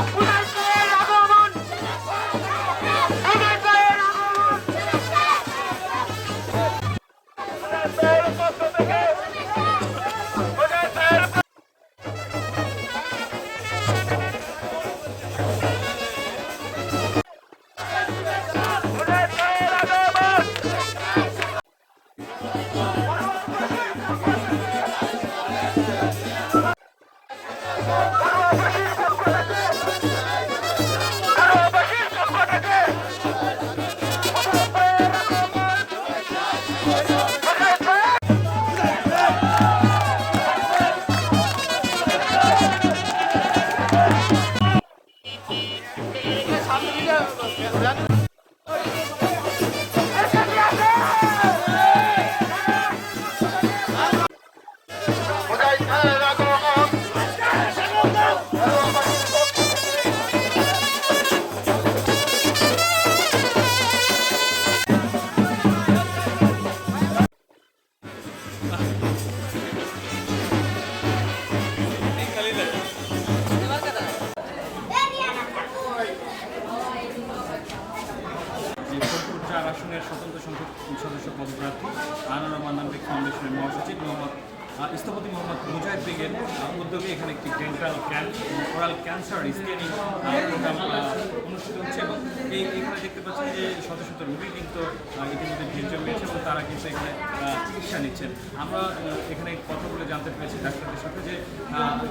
恐怖的。是这个吗？স্থপতি মোহাম্মদ মুজাহিদ বেগের উদ্যোগে এখানে একটি dental camp oral cancer program অনুষ্ঠিত হচ্ছে এবং এই এখানে দেখতে পাচ্ছি যে শত শত রোগী কিন্তু ইতিমধ্যে ভিড় জমিয়েছে এবং তারা কিন্তু এখানে চিকিৎসা নিচ্ছেন। আমরা এখানে কথা বলে জানতে পেরেছি ডাক্তারদের সাথে যে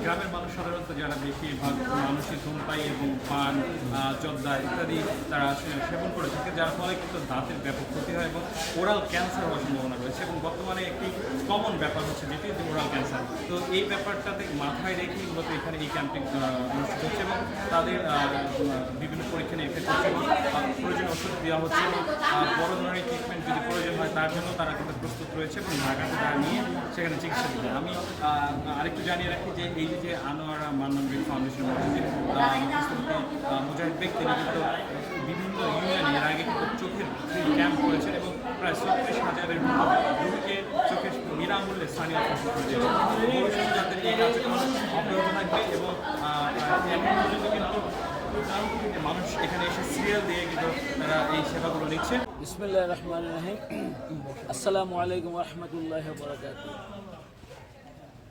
গ্রামের মানুষ সাধারণত যারা বেশিরভাগ মানুষই ধূমপাই এবং পান জর্দা ইত্যাদি তারা সেবন করে থাকে, যার ফলে কিন্তু দাঁতের ব্যাপক ক্ষতি হয় এবং ওরাল ক্যান্সার হওয়ার সম্ভাবনা রয়েছে এবং বর্তমানে একটি কমন ব্যাপার হচ্ছে যেটি যে ওরাল ক্যান্সার তো এই ব্যাপারটাতে মাথায় রেখেই মূলত এখানে এই ক্যাম্পিং অনুষ্ঠিত হচ্ছে এবং তাদের বিভিন্ন পরীক্ষা নিরীক্ষা করছে এবং আহ, প্রয়োজনীয় ওষুধ দেওয়া হচ্ছে এবং বড় ধরনের ট্রিটমেন্ট যদি প্রয়োজন হয় তার জন্য তারা কিন্তু প্রস্তুত রয়েছে এবং ঢাকাতে তারা নিয়ে সেখানে চিকিৎসা দিবে। আমি আরেকটু জানিয়ে রাখি যে এই যে আনোয়ারা মান্নান বেগ ফাউন্ডেশন মসজিদ মুজাহিদ তিনি কিন্তু বিভিন্ন ইউনিয়নে এর আগে কিন্তু চোখের ক্যাম্প করেছেন এবং প্রায় ছত্রিশ হাজারের রোগীকে বিনামূল্যে স্থানীয়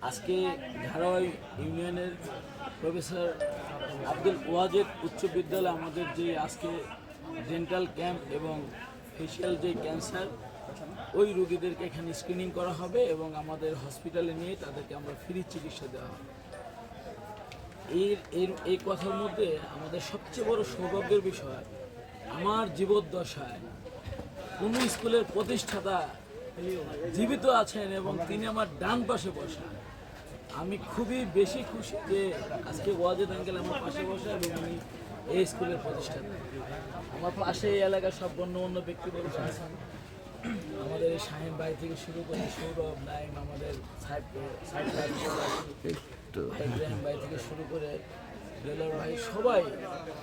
আজকে ধারাবাই ইউনিয়নের প্রফেসর আব্দুল ওয়াজেদ উচ্চ বিদ্যালয় আমাদের যে আজকে ডেন্টাল ক্যাম্প এবং ফেশিয়াল যে ক্যান্সার ওই রোগীদেরকে এখানে স্ক্রিনিং করা হবে এবং আমাদের হসপিটালে নিয়ে তাদেরকে আমরা ফ্রি চিকিৎসা দেওয়া হবে। এর এর, এই কথার মধ্যে আমাদের সবচেয়ে বড় সৌভাগ্যের বিষয়, আমার জীবদ্দশায় কোন স্কুলের প্রতিষ্ঠাতা জীবিত আছেন এবং তিনি আমার ডান পাশে বসা আমি খুবই বেশি খুশি যে আজকে ওয়াজেদ আঙ্কেল আমার পাশে বসা এবং উনি এই স্কুলের প্রতিষ্ঠাতা। আমার পাশে এই এলাকার সব অন্য অন্য ব্যক্তিবর্গ আছেন। আমাদের এই শাহিন ভাই থেকে শুরু করে সৌরভ নাইম আমাদের ইব্রাহিম ভাই থেকে শুরু করে রেলার ভাই সবাই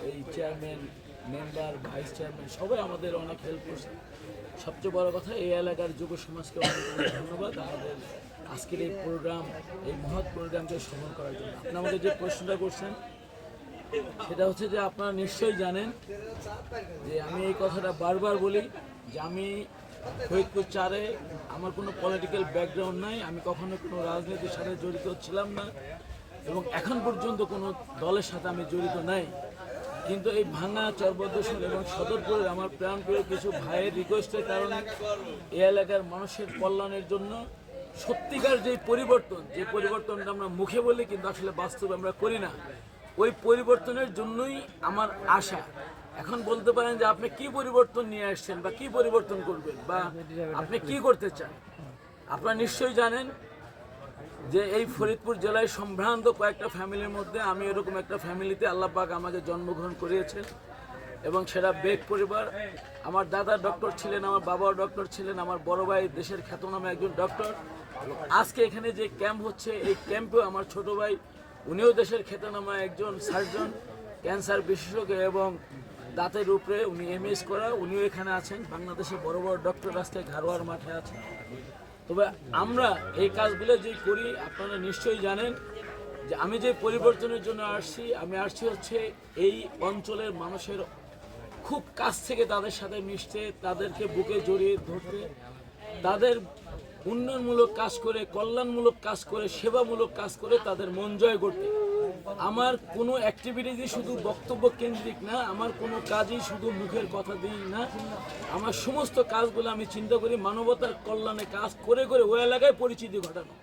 এই চেয়ারম্যান মেম্বার ভাইস চেয়ারম্যান সবাই আমাদের অনেক হেল্প করছে। সবচেয়ে বড় কথা এই এলাকার যুব সমাজকে অনেক অনেক ধন্যবাদ। আমাদের আজকের এই প্রোগ্রাম এই মহৎ প্রোগ্রামকে সফল করার জন্য। আপনি আমাদের যে প্রশ্নটা করছেন সেটা হচ্ছে যে আপনারা নিশ্চয়ই জানেন যে আমি এই কথাটা বারবার বলি যে আমি ফরিদপুর চারে আমার কোনো পলিটিক্যাল ব্যাকগ্রাউন্ড নাই, আমি কখনো কোনো রাজনীতির সাথে জড়িত ছিলাম না, এবং এখন পর্যন্ত কোনো দলের সাথে আমি জড়িত নাই। কিন্তু এই ভাঙা, চর্বদূষণ এবং সদরপুরের আমার প্রাণপ্রিয় কিছু ভাইয়ের রিকোয়েস্টের কারণে এই এলাকার মানুষের কল্যাণের জন্য সত্যিকার যে পরিবর্তন, যে পরিবর্তনটা আমরা মুখে বলি কিন্তু আসলে বাস্তবে আমরা করি না, ওই পরিবর্তনের জন্যই আমার আশা। এখন বলতে পারেন যে আপনি কি পরিবর্তন নিয়ে আসছেন বা কি পরিবর্তন করবেন বা আপনি কি করতে চান? আপনারা নিশ্চয়ই জানেন যে এই ফরিদপুর জেলায় সম্ভ্রান্ত কয়েকটা ফ্যামিলির মধ্যে আমি এরকম একটা ফ্যামিলিতে আল্লাহ পাক আমাকে জন্মগ্রহণ করিয়েছেন এবং সেটা বেগ পরিবার। আমার দাদা ডক্টর ছিলেন, আমার বাবাও ডক্টর ছিলেন, আমার বড় ভাই দেশের খ্যাতনামা একজন ডক্টর। আজকে এখানে যে ক্যাম্প হচ্ছে, এই ক্যাম্পেও আমার ছোট ভাই, উনিও দেশের খ্যাতনামা একজন সার্জন, ক্যান্সার বিশেষজ্ঞ এবং দাঁতের উপরে উনি এম এস করা, উনিও এখানে আছেন বাংলাদেশে বড় বড় ডক্টর আজকে ঘারোয়ার মাঠে আছেন। তবে আমরা এই কাজগুলো যে করি, আপনারা নিশ্চয়ই জানেন যে আমি যে পরিবর্তনের জন্য আসছি, আমি আসছি হচ্ছে এই অঞ্চলের মানুষের খুব কাছ থেকে তাদের সাথে মিশতে, তাদেরকে বুকে জড়িয়ে ধরতে, তাদের উন্নয়নমূলক কাজ করে, কল্যাণমূলক কাজ করে, সেবামূলক কাজ করে তাদের মন জয় করতে। আমার কোনো অ্যাক্টিভিটিজই শুধু বক্তব্য কেন্দ্রিক না, আমার কোনো কাজই শুধু মুখের কথা দিই না। আমার সমস্ত কাজগুলো আমি চিন্তা করি মানবতার কল্যাণে কাজ করে করে ওই এলাকায় পরিচিতি ঘটানো।